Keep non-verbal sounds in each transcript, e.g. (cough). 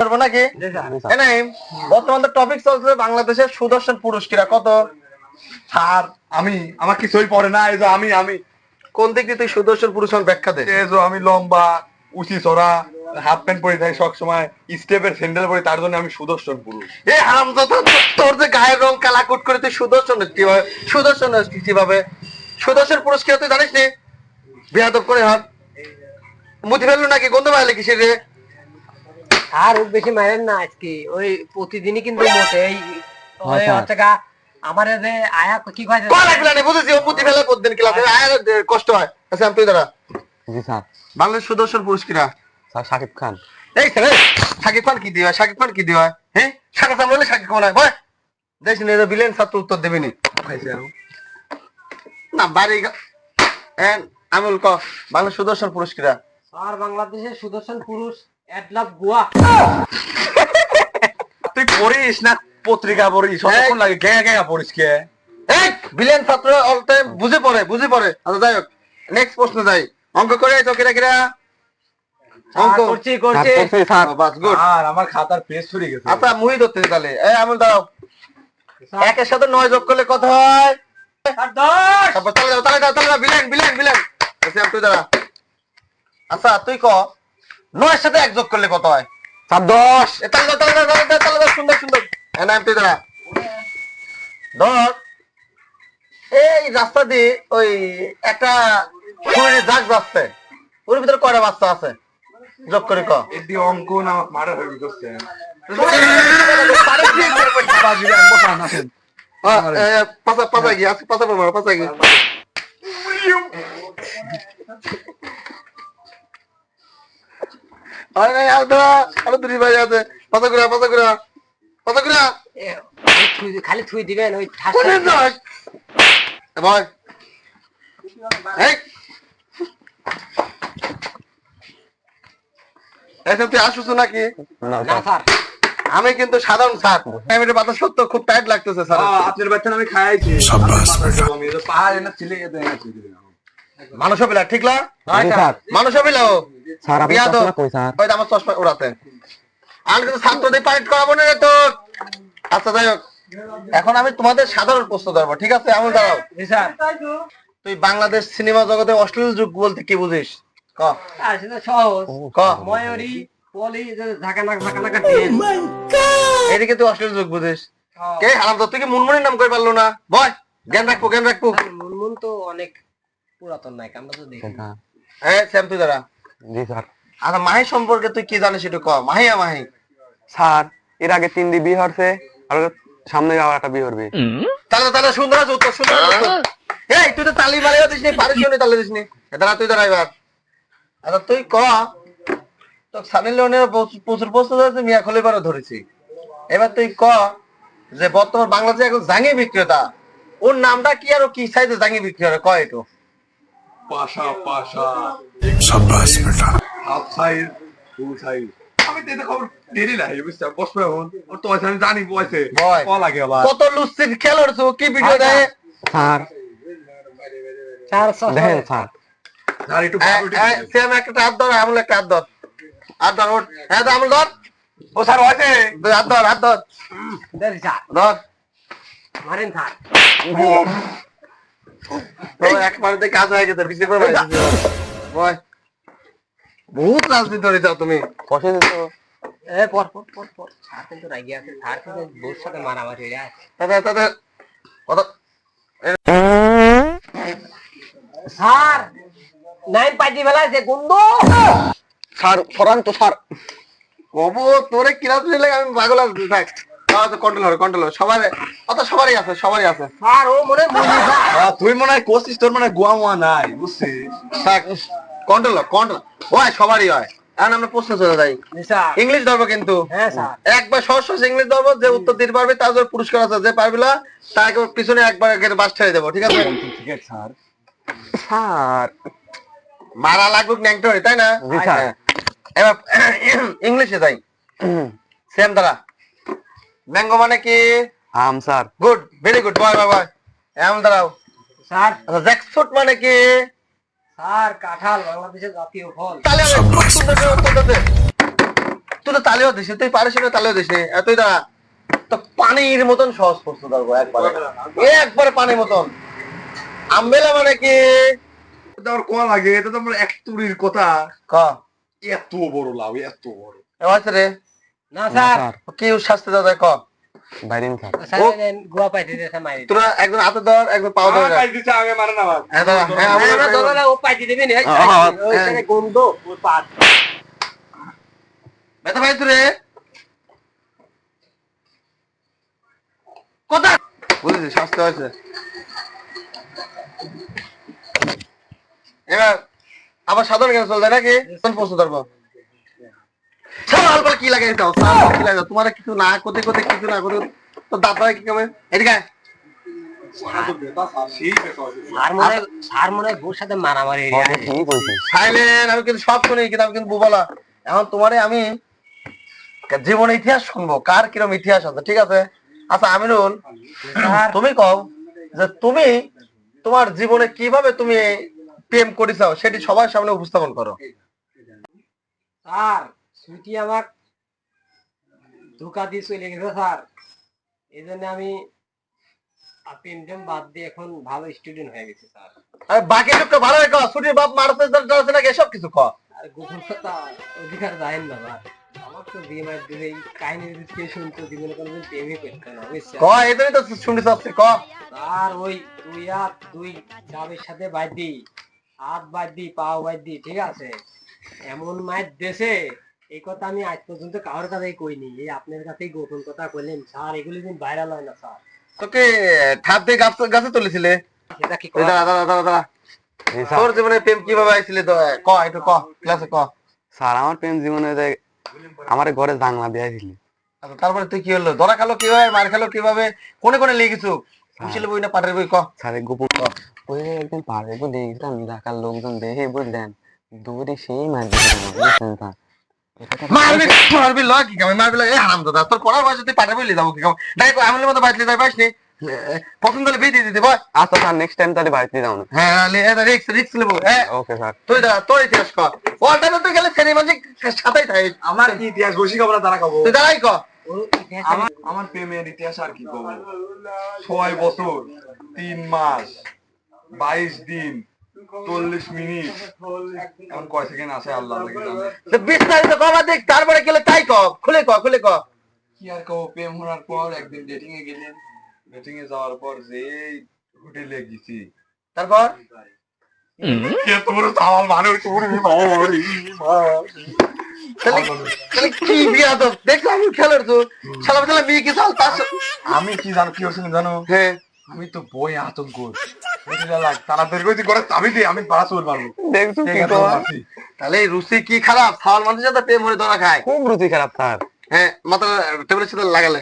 করব নাকি? বর্তমান তো টপিক চলছে বাংলাদেশের সুদর্শন পুরুষ কিরা কত? স্যার আমি আমার কিছুই পড়ে না এই যে আমি আমি। কোন দিক দিয়ে তুই সুদর্শন পুরুষ আমার ব্যাখ্যা দে? এই যে আমি লম্বা উঁচি চড়া হাফ প্যান্ট পরে থাকি সব সময় স্টেপের স্যান্ডেল পরে তার জন্য আমি সুদর্শন পুরুষ। এ হারামজাদা তোর যে গায়ের রং কালাকুট করে তুই সুদর্শন কীভাবে সুদর্শন কীভাবে? সুদর্শন পুরুষ কি তুই জানিস নি বিয়াদব করে হাত। মুতি ফেলল নাকি? গন্ধ পাইলে কিসের রে? আর বেশি মারেন না আজকে। ওই প্রতিদিনই কিন্তু মোটে। এই ওই হচ্ছে গা আমার যে আয়া কি কয় যে- কল লাগবে না বুঝেছি ও মুতি ফেলে প্রতিদিন ক্লাসে আয় কষ্ট হয়। আচ্ছা আমি তুই দাঁড়া। জি স্যার। বাংলাদেশ সুদর্শন পুরুষ কিরা স্যার শাকিব খান। এই ছেলে সাকিব খান কি দিওয়া সাকিব খান কি দিওয়া হ্যাঁ সাকিব খান বলে সাকিব খান হয়। বয়! দেশ নিয়ে বিলেন ছাত্র উত্তর দেবেনি। খাইছে আমি। না বাড়ি এন আমুল ক। বাংলা সুদর্শন পুরুষ কিরা আর বাংলাদেশের সুদর্শন পুরুষ অ্যাডলাভ গুয়া তুই পড়িস না? পত্রিকা পড়িস? কতক্ষণ লাগে গ্যাঁ গ্যাঁ পড়িস কে? এই বিলেন ছাত্র অল টাইম বুঝে পড়ে বুঝে পড়ে। আচ্ছা যাই হোক নেক্সট প্রশ্ন যাই। অঙ্ক করে তো কিরা কিরা? অঙ্ক। করছি করছি। স্যার বাস গুড। আর আমার খাতার পেজ ফুরিয়ে গেছে। আচ্ছা মুহি ধরতে তাহলে। এই আমুল দাঁড়াও। একের সাথে নয় যোগ করলে কত হয়? আর দশ। দাও তালে দাও বিলেন বিলেন বিলেন আচ্ছা তুই দাঁড়া। আচ্ছা তুই ক? নয়ের সাথে এক যোগ করলে কত হয়? স্যার দশ। সুন্দর সুন্দর। নাম তুই দাঁড়া। ধর এই রাস্তা দিয়ে ওই একটা শরীরে দাগ যাচ্ছে ওর ভিতরে কয়টা বাচ্চা আছে? যোগ করে ক। এটি অঙ্ক না মারা হয়ে গেছে পাশা পাশা গিয়ে পাশা পাবো পাশা গিয়ে নাই আর ধরা আরও দুটি ভাই আছে। খালি থুই দিবেন ওই ভাই। তুই নাকি? না না স্যার। আমি কিন্তু সাধারণ স্যার। প্রাইভেটের বাতাস সত্য খুব টাইট লাগতেছে স্যার। আপনার বাচ্চা আমি খাইছি। আমি তো পাহাড়ে ছিলে মানুষ ঠিক না? মানুষ বিলা ও। স্যার আপনি চশমা কই স্যার? ওই আমার চশমা ওড়াতে। আমি কিন্তু ছাত্রদের পাইট করাবো না তো। আচ্ছা যাই হোক। এখন আমি তোমাদের সাধারণ প্রশ্ন ধরবো ঠিক আছে? এমন দাঁড়াও। তুই বাংলাদেশ সিনেমা জগতে অশ্লীল যুগ বলতে কি বুঝিস? ক। সহজ। ক। ময়ূরী পলি যে ঝাঁকা নাক ঝাঁকা নাকা ড্রেস এদিকে তুই অশ্লীল যুগ বুঝিস। কে? হারাম তুই কি মুনমুনির নাম করে পারল না? বয় জ্ঞান রাখব জ্ঞান রাখব। মুনমুন তো অনেক পুরাতন নায়ক আমরা তো দেখি। হ্যাঁ স্যাম তুই দাঁড়া। জি স্যার আচ্ছা মাহি সম্পর্কে তুই কি জানিস একটু ক? মাহিয়া মাহি? স্যার এর আগে তিন দি বিয়ে হচ্ছে আর সামনে আবার একটা বিয়ে করবে। তাহলে তাহলে সুন্দর আছে উত্তর সুন্দর এই তুই তো তালি দিস নি পারিস নি তালি দিস নি। দাঁড়া তুই দাঁড়া এবার আচ্ছা তুই ক? তো সানি লিওনের প্রচুর- প্রশ্ন ধরেছে মিয়া খলিফারও ধরেছি। এবার তুই ক? যে বর্তমান বাংলাদেশে এখন জাঙ্গি বিক্রেতা। ওর নামটা কি আর কি সাইজে জাঙ্গি বিক্রি করে? কয় একটু পাশা পাশা। সাব্বাস বেটা। Half size full size. আমি তো খবর দেরি নাই বুঝতে বসবে এখন। তো আমি জানি বসে ক লাগে আবার। কত লুসির খেলছো কি ভিডিও দেয়? স্যার। চার সহ দেখেন স্যার। স্যার একটু সেম একটা হাত ধর আমল একটা হাত ধর। হাত ধর হ্যাঁ তো আমল ধর। ও স্যার হয়েছে হাত ধর হাত ধর। ধর। মারেন স্যার। একবারে কাজ হয়ে গেছে বয়। বহুত রাজনীতি করে যাও তুমি। এ পর পর পর পর। স্যার কিন্তু রাগি আছে স্যার কিন্তু সাথে মারামারি হয়ে কত স্যার নাইন বেলায় স্যার সরান তো স্যার। কবো তোরে কিরাত নিলে আমি পাগল আসবি থাক কন্ট্রোল হবে কন্ট্রোল হবে সবার অত সবারই আছে সবারই আছে। স্যার ও মনে মনে তুই মনে হয় কোচিস তোর মানে গোয়া মোয়া নাই বুঝছিস? কন্ট্রোল কন্ট্রোল হয় সবারই হয়। এখন আমরা প্রশ্ন চলে যাই। ইংলিশ ধরবো কিন্তু। হ্যাঁ একবার সহজ সহজ ইংলিশ ধরবো যে উত্তর দিতে পারবে তার জন্য পুরস্কার আছে যে পারবে না তাকে পিছনে একবার বাস ছেড়ে দেবো ঠিক আছে? ঠিক আছে স্যার। স্যার মারা লাগবে ন্যাংটরি তাই না। হ্যাঁ। এবার (clears throat) ইংলিশে যাই। (clears throat) সেম দ্বারা ম্যাঙ্গো মানে কি? আম sir. Good very good boy boy boy M দাঁড়াও। স্যার। আচ্ছা জ্যাকফ্রুট মানে কি? স্যার কাঁঠাল বাংলাদেশের জাতীয় ফল। তাহলে। তুই তো তালেও তুই পারিস না তালেও দিস নি। এ, দা তো পানির মতন সহজ প্রশ্ন ধরবো একবারে। একবারে পানির মতন। আমবেলা মানে কি? আমার কোয়া লাগে এটা তো আমার এক তুড়ির কথা। ক? এত বড় লাভ এত বড়। এ হয়েছে রে। না স্যার। কি শাস্তি দাদা ক গোয়া পাইতে তোরা হাতে ধর পাও ধর আগে মারে না আমার। হ্যাঁ দাদা হ্যাঁ আমরা আমরা ধরো না, ও পাইতে দেবে না, এই আ, আ, ওই জায়গায় গন্ধ, ওর পাত। ব্যথা পাইছো রে কথা বুঝেছি শাস্তি হয়েছে এবার আবার সাধারণ জ্ঞান চলবে নাকি? প্রশ্ন ধরবো? কি দাও? কি লাগে তোমার কিছু না করতে করতে কিছু না করতে তো দাঁত কি কামে এদিকে আয়। সেই ব্যাপার আর হয়- আর বউর সাথে মারামারি ঠিক কইছিস সাইলেন্ট আমি কিন্তু সব শুনি কিন্তু আমি কিন্তু বুবলা। এখন তোমারে আমি জীবন ইতিহাস শুনব। কার কিরম ইতিহাস আছে ঠিক আছে? আচ্ছা আমিরুল তুমি কও যে তুমি তোমার জীবনে কীভাবে তুমি প্রেম করেছ সেটি সবার সামনে উপস্থাপন করো। স্যার সুইটি আমার ধোকা দিয়ে চলে গেছে স্যার। এই জন্য আমি প্রেম বাদ দিয়ে এখন ভালো স্টুডেন্ট হয়ে গেছি স্যার। আর বাকি লোকটা ভালো রেখো ছুটির বাপ মারতে যাচ্ছে নাকি এসব কিছু ক আর গোপন কথা অধিকার যায় না স্যার। আমার তো বিয়ে মার দিলে এই কাহিনী যদি কেউ শুনতো জীবনে কোনোদিন প্রেমই করতো না ক এটাই তো শুনতে চাচ্ছি ক আর ওই দুই দুই ডাবের সাথে বাদ হাত বাদ দি পাও বাদ দি ঠিক আছে? এমন মায়ের দেশে এই কথা আমি আজ পর্যন্ত কারোর কাছেই কইনি। এই আপনার কাছেই গোপন কথা কইলেন স্যার এগুলি দিন ভাইরাল হয় না স্যার। তোকে ঠাপ দিয়ে গাছ গাছে তুলেছিলে? সেটা কি? দাঁড়া দাঁড়া দাঁড়া দাঁড়া। তোর জীবনে প্রেম কীভাবে আইছিলে? তো ক একটু ক ক্লাসে ক। স্যার আমার প্রেম জীবনে আমার ঘরে জাংলা দেয়া ছিল আচ্ছা তারপরে তুই কি হলো? ধরা খালো কীভাবে? মার খালো কীভাবে? কোনে কোনে লিয়ে গেছো? কুশিল বই না পাটের বই ক। স্যার গোপন ওই যে একদিন পাড়ে বলে গেছিলাম ঢাকার লোকজন দেখে বুঝলেন দৌড়ে সেই মার দিয়েছিল মারবি মারবি ল কি কামে? মারবি ল এই হারাম দাদা তোর পড়ার বয়সে তুই বই লিয়ে যাব কি কামে? আমলের মতো বাইতলি যাই পাসনি পছন্দ হলে বিয়ে দিয়ে দিতে বয়। আচ্ছা স্যার নেক্সট টাইম তাহলে বাড়িতে যাও না। হ্যাঁ লে এটা রিক্স রিক্স লিবো হ্যাঁ ওকে স্যার। তুই দা তোর ইতিহাস ক। অল টাইমে তুই গেলে ফেরি মাঝে সাথেই থাকিস। আমার কি ইতিহাস বসি খাব না তারা খাব তুই দাঁড়াই ক। আমার আমার প্রেমের ইতিহাস আর কি কব? ছয় বছর তিন মাস বাইশ দিন। চল্লিশ মিনিট। এখন কয় সেকেন্ড আছে আল্লাহ লাগে বিস্তারিত কবা দেখ তারপরে গেলে তাই ক খুলে ক খুলে ক কি আর কব প্রেম হওয়ার পর একদিন ডেটিং এ গেলেন। ডেটিং এ যাওয়ার পর যে হোটেলে গেছি। তারপর? আমি কি চাল তার সাথে- আমি কি জানো কি হয়েছিল জানো? হ্যাঁ। আমি তো বই আতঙ্ক। তাহলে রুচি কি খারাপ? খাওয়ার মানুষের সাথে প্রেম হয়ে ধরা খায়। খুব রুচি খারাপ স্যার হ্যাঁ মাথা টেবিলের সাথে লাগালে।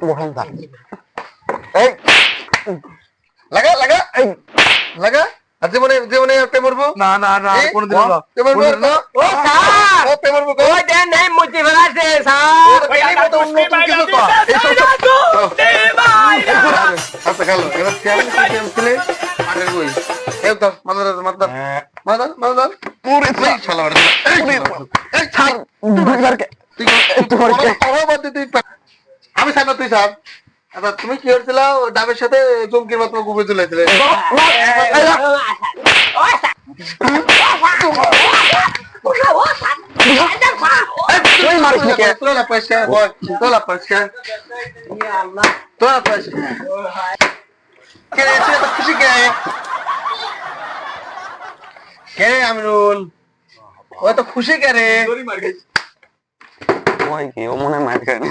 বসেন স্যার এই লাগা লাগা এই লাগা। আর জীবনে জীবনে প্রেম করব? না না না কোনোদিন ও, না। প্রেম করব। ও স্যার! ও প্রেম করব ওই দেন নাই ফেলাছে ও স্যার। তো প্রেমই মতো নতুন কিছু কর। এবার বই। এই তো মাথা ধর, মাথা মাথা মাথা ধর। শালা। এই ছাড়। তুই বাদ তুই আমি স্যার তুই স্যার আচ্ছা তুমি কি করছিল ডাবের সাথে চমকির মাত্র গুবে চলেছিলে তুই মারিস নি তোলা পয়সা তোলা পয়সা তোলা পয়সা কে তুই এত খুশি কে কে আমিরুল ও এত খুশি কে রে। ওই কি ও মনে মার খায় না।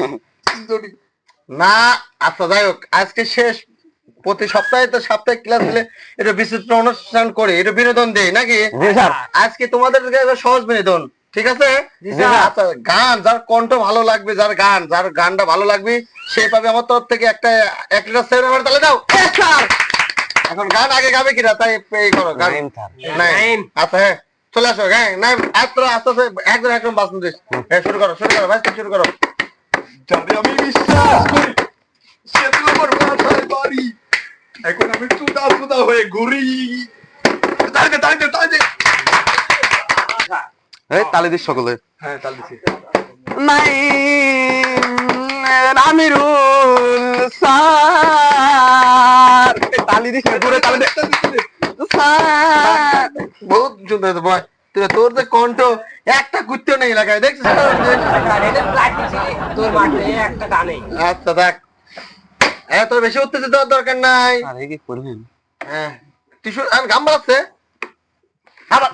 না আচ্ছা যাই হোক আজকে শেষ প্রতি সপ্তাহে তো সাপ্তাহিক ক্লাস দিলে এটা বিচিত্র অনুষ্ঠান করে এটা বিনোদন দেই নাকি? আজকে তোমাদের সহজ বিনোদন ঠিক আছে? আচ্ছা গান যার কণ্ঠ ভালো লাগবে যার গান যার গানটা ভালো লাগবে সে পাবে আমার তরফ থেকে একটা এক লিটার সেভেন আমার তাহলে দাও। এখন গান আগে গাবে কিনা? তাই এই করো গান। আচ্ছা হ্যাঁ। চলে আসো হ্যাঁ নাই আস্তে আস্তে আস্তে একদম একদম বাস দিস। হ্যাঁ শুরু করো শুরু করো ভাই শুরু করো। যারে আমি বিশ্বাস করি সে তো আমার মাথায় বাড়ি এখন আমি চুদা চুদা হয়ে ঘুরি। তাড়িতে তাড়িতে তাড়িতে এই তালি দিস সকলে। হ্যাঁ তাল দিছি। নাই আমিরুল তালি দিছে পুরো তালি দিছে স্যার বহুত সুন্দর বয় তোর যে কণ্ঠ একটা কুত্তেও নেই এলাকায় দেখছিস? তোর মাঠে একটা গানে আচ্ছা দেখ। এত বেশি উত্তেজিত দেওয়ার দরকার নাই। আরে কি করবেন? হ্যাঁ টিস্যু আর গাম বাড়াচ্ছে। আবার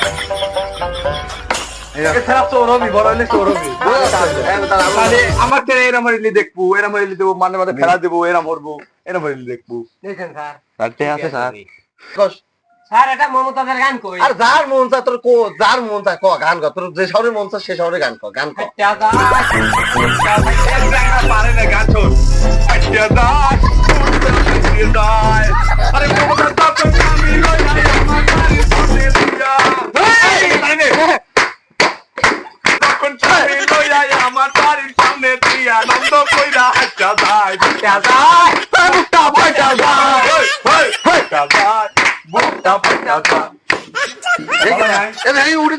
তাহলে আমার এরম দেখব এরম দেবো মানে ফেলা দেবো এরম হরবো এরম দেখব। দেখেন স্যার। আছে স্যার? স্যার এটা মমতাজের গান কই? আর যার মন চা তোর কো যার মন চা ক গান ক তোর যে শহরে মন চা সে শহরে গান ক গান ক পারে না গান শোন দাস দাস আরে মমতা তো আমি লই আই আমার বাড়ি সামনে দিয়া তখন চাবি লই আমার বাড়ির সামনে দিয়া আনন্দ কইরা দাস দাদা And I would